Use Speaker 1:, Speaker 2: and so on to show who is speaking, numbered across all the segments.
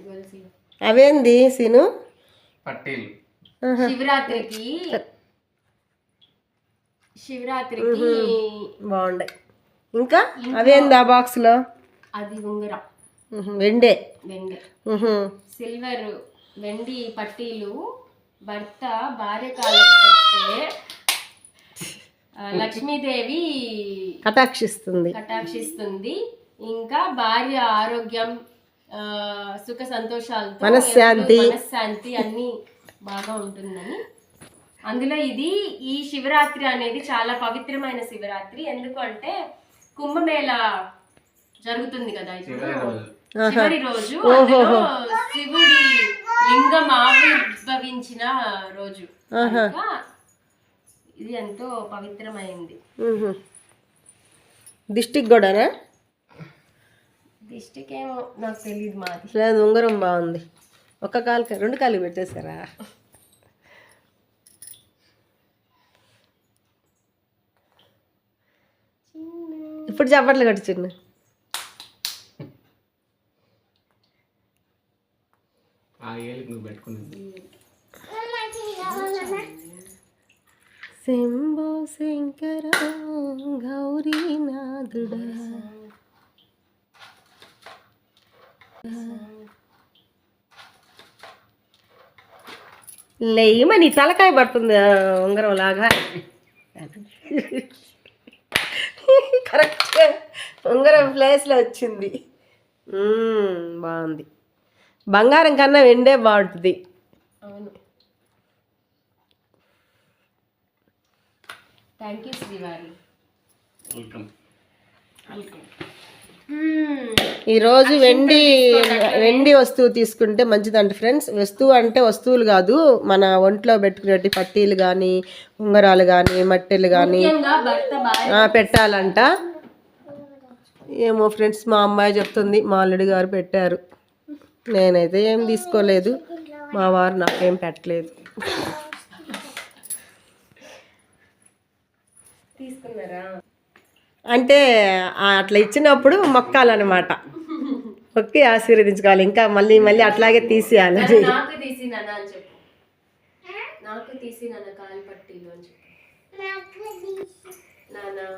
Speaker 1: అవేంది scene?
Speaker 2: పట్టీలు
Speaker 3: శివరాత్రికి శివరాత్రికి
Speaker 1: బాగుండే. ఇంకా? అవేంది ఆ బాక్స్లో?
Speaker 3: అది ఉంగరం.
Speaker 1: వెండే.
Speaker 3: వెండి. సిల్వర్ వెండి పట్టీలు భర్త భార్య లక్ష్మీదేవి
Speaker 1: కటాక్షిస్తుంది.
Speaker 3: కటాక్షిస్తుంది. ఇంకా భార్య ఆరోగ్యం సుఖ సంతోషాలతో
Speaker 1: మనశ్శాంతి.
Speaker 3: మనశ్శాంతి అన్ని బాగా ఉంటుందని. అందులో ఇది ఈ శివరాత్రి అనేది చాలా పవిత్రమైన శివరాత్రి. ఎందుకు అంటే కుంభమేళ జరుగుతుంది కదా ఇప్పుడు.
Speaker 2: చివరి రోజు.
Speaker 3: అందులో శివుడి లింగం ఆవిర్భవించిన రోజు. ఇది ఎంతో పవిత్రమైంది.
Speaker 1: దిష్టికి కూడానా
Speaker 3: దిష్టికి ఏమో నాకు తెలియదు మాది.
Speaker 1: లేదు ఉంగరం బాగుంది. ఒక్క కాలు రెండు కాలు పెట్టేశారా? ఇప్పుడు చప్పట్లు కట్టు చిన్న.
Speaker 2: ఆ ఏలికి నువ్వు పెట్టుకున్నది
Speaker 1: శంభో శంకర గౌరీనాథుడా. లేయమని తలకాయ పడుతుంది ఉంగరం లాగా కరెక్ట్ ఉంగరం ప్లేస్లో వచ్చింది. బాగుంది. బంగారం కన్నా వెండే బాగుంటుంది.
Speaker 3: అవును. థ్యాంక్ యూ శ్రీవారి
Speaker 2: వెల్కమ్
Speaker 1: ఈరోజు వెండి వెండి వస్తువు తీసుకుంటే మంచిదంట ఫ్రెండ్స్ వస్తువు అంటే వస్తువులు కాదు మన ఒంట్లో పెట్టుకునే పట్టీలు కానీ ఉంగరాలు కానీ మట్టెలు కానీ పెట్టాలంట. ఏమో ఫ్రెండ్స్ మా అమ్మాయి చెప్తుంది మా అల్లుడి గారు పెట్టారు. నేనైతే ఏం తీసుకోలేదు. మా వారు నాకేం పెట్టలేదు.
Speaker 3: తీసుకున్నారా?
Speaker 1: అంటే అట్లా ఇచ్చినప్పుడు మొక్కాలన్నమాట. మొక్కి ఆశీర్వదించుకోవాలి. ఇంకా మళ్ళీ మళ్ళీ అట్లాగే తీసేయాలి.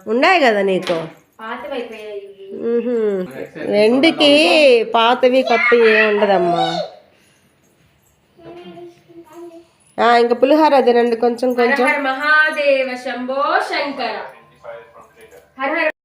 Speaker 1: ఉన్నాయి కదా నీకు?
Speaker 3: పాతవైపోయాయి ఇవి
Speaker 1: మ్హూ. వెండికి పాతవి కొత్తవి ఏమి ఉండదమ్మా. ఆ, ఇంకా పులిహార తినండి కొంచెం కొంచెం.
Speaker 3: మహాదేవ శంభో శంకర. हर हर